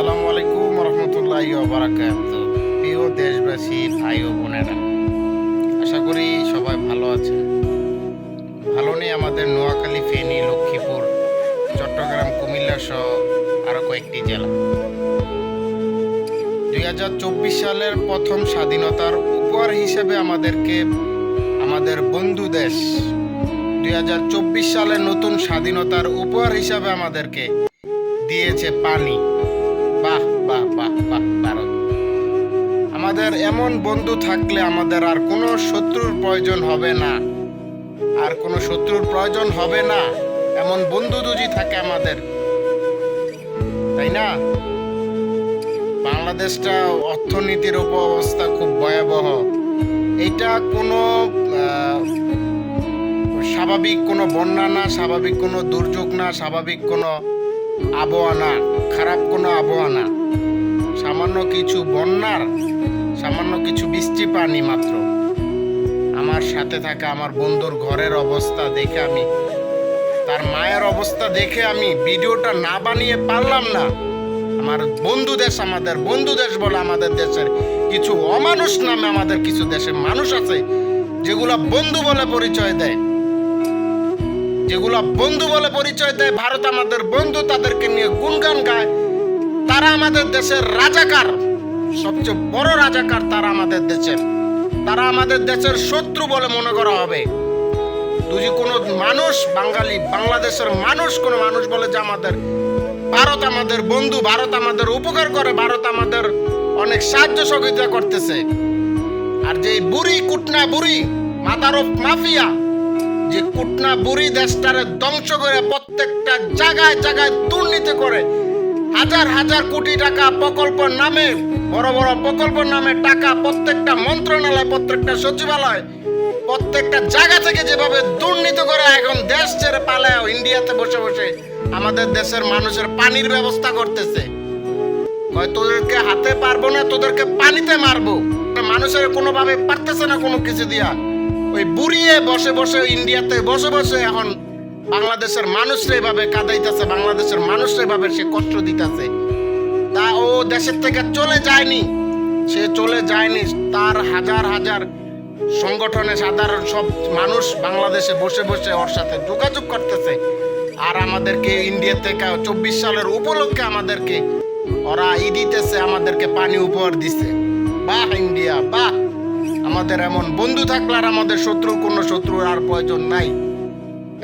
আসসালামু আলাইকুম রহমতুল্লাহ বারাকাত প্রিয় দেশবাসী, ভাই ও বোনেরা, আশা করি সবাই ভালো আছেন। ভালো নেই আমাদের নোয়াখালী, ফেনী, লক্ষ্মীপুর, চট্টগ্রাম, কুমিল্লা সহ আরও কয়েকটি জেলা। দুই হাজার চব্বিশ সালের প্রথম স্বাধীনতার উপহার হিসেবে আমাদেরকে, আমাদের বন্ধু দেশ, দুই হাজার চব্বিশ সালের নতুন স্বাধীনতার উপহার হিসাবে আমাদেরকে দিয়েছে পানি। বাহ বাহ বাহ বাহ ভারত আমাদের এমন বন্ধু থাকলে আমাদের আর কোনো শত্রুর প্রয়োজন হবে না। আর কোনো শত্রুর প্রয়োজন হবে না। এমন বন্ধু দুজি থাকে আমাদের। তাই না? বাংলাদেশটা অর্থনীতির উপর অবস্থা খুব ভয়াবহ। এটা কোনো স্বাভাবিক কোনো বন্যা না, স্বাভাবিক কোনো দুর্যোগ না, স্বাভাবিক কোনো আবহাওয়া খারাপ কোনো আবহাওয়া না। সামান্য কিছু বন্যার, সামান্য কিছু বৃষ্টি পানি মাত্র। আমার সাথে থাকা আমার বন্ধুর ঘরের অবস্থা দেখে আমি, তার মায়ের অবস্থা দেখে আমি ভিডিওটা না বানিয়ে পারলাম না। আমার বন্ধু দেশ আমাদের, বন্ধু দেশ বলে আমাদের দেশের কিছু অমানুষ নামে আমাদের কিছু দেশের মানুষ আছে, যেগুলা বন্ধু বলে পরিচয় দেয়। যেগুলা বন্ধু বলে পরিচয় দেয়, ভারত আমাদের বন্ধু, তাদেরকে নিয়ে গুনগান গায়। তারা আমাদের দেশের রাজাকার। সবচেয়ে বড় রাজাকার তারা আমাদের দেশের। তারা আমাদের দেশের শত্রু বলে মনে করা হবে। যদি কোনো মানুষ, বাঙালি, বাংলাদেশের মানুষ, কোনো মানুষ বলে যে আমাদের ভারত আমাদের বন্ধু, ভারত আমাদের উপকার করে, ভারত আমাদের অনেক সাহায্য সহযোগিতা করতেছে। আর যে বুড়ি, কুটনা বুড়ি মাদার অফ মাফিয়া যে কুটনা বুড়ি দেশটারে ধ্বংস করে প্রত্যেকটা জায়গায় জায়গায় দুর্নীতি করে, হাজার হাজার কোটি টাকা প্রকল্পের নামে, বড় বড় প্রকল্পের নামে টাকা প্রত্যেকটা মন্ত্রণালয়, প্রত্যেকটা সচিবালয়, প্রত্যেকটা জায়গা থেকে যেভাবে দুর্নীতি করে এখন দেশ ছেড়ে পালায় ইন্ডিয়াতে বসে বসে আমাদের দেশের মানুষের পানির ব্যবস্থা করতেছে। তোদেরকে হাতে পারব না, তোদেরকে পানিতে মারবো। মানুষের কোনোভাবে পারতেছে না কোনো কিছু দিয়া। ওই বুড়িয়ে বসে বসে ইন্ডিয়াতে বসে বসে এখন বাংলাদেশের মানুষরা এভাবে কাদাইতেছে, বাংলাদেশের মানুষরা এভাবে সে কষ্ট দিতেছে। তা ও দেশের থেকে চলে যায়নি, সে চলে যায়নি। তার হাজার হাজার সংগঠনে সাধারণ সব মানুষ বাংলাদেশে বসে বসে ওর সাথে যোগাযোগ করতেছে। আর আমাদেরকে ইন্ডিয়া থেকে চব্বিশ সালের উপলক্ষে আমাদেরকে, ওরা ই দিতেছে, আমাদেরকে পানি উপহার দিছে। বাহ, ইন্ডিয়া, বাহ। আমাদের এমন বন্ধু থাকলে আর আমাদের শত্রু, কোনো শত্রুর আর প্রয়োজন নাই।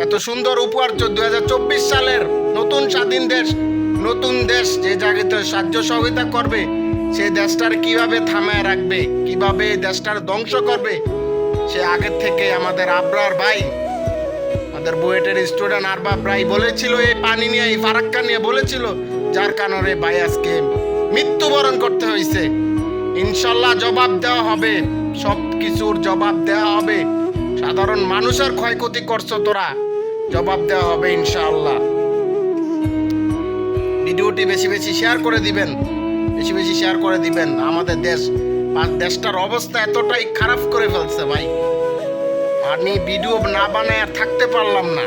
এত সুন্দর উপহার দুই হাজার চব্বিশ সালের নতুন স্বাধীন দেশ, নতুন দেশ যে জায়গাতে সাহায্য সহযোগিতা করবে, সে দেশটার কীভাবে থামায় রাখবে, কীভাবে দেশটার ধ্বংস করবে, সে আগের থেকে আমাদের আবরার ভাই, আমাদের বুয়েটের স্টুডেন্ট আর আরবাব রাই বলেছিল, এই পানি নিয়ে, এই ফারাক্কা নিয়ে বলেছিল, যার কারণে ভাই আজকে মৃত্যুবরণ করতে হয়েছে ইনশাল্লাহ জবাব দেওয়া হবে। সব কিছুর জবাব দেওয়া হবে। সাধারণ মানুষের ক্ষয়ক্ষতি করছ তোরা। জবাব দেওয়া হবে ইনশাআল্লাহ। ভিডিওটি বেশি বেশি শেয়ার করে দিবেন। বেশি বেশি শেয়ার করে দিবেন। আমাদের দেশ দেশটার অবস্থা এতটাই খারাপ করে ফেলছে ভাই। আমি ভিডিও না বানায় থাকতে পারলাম না।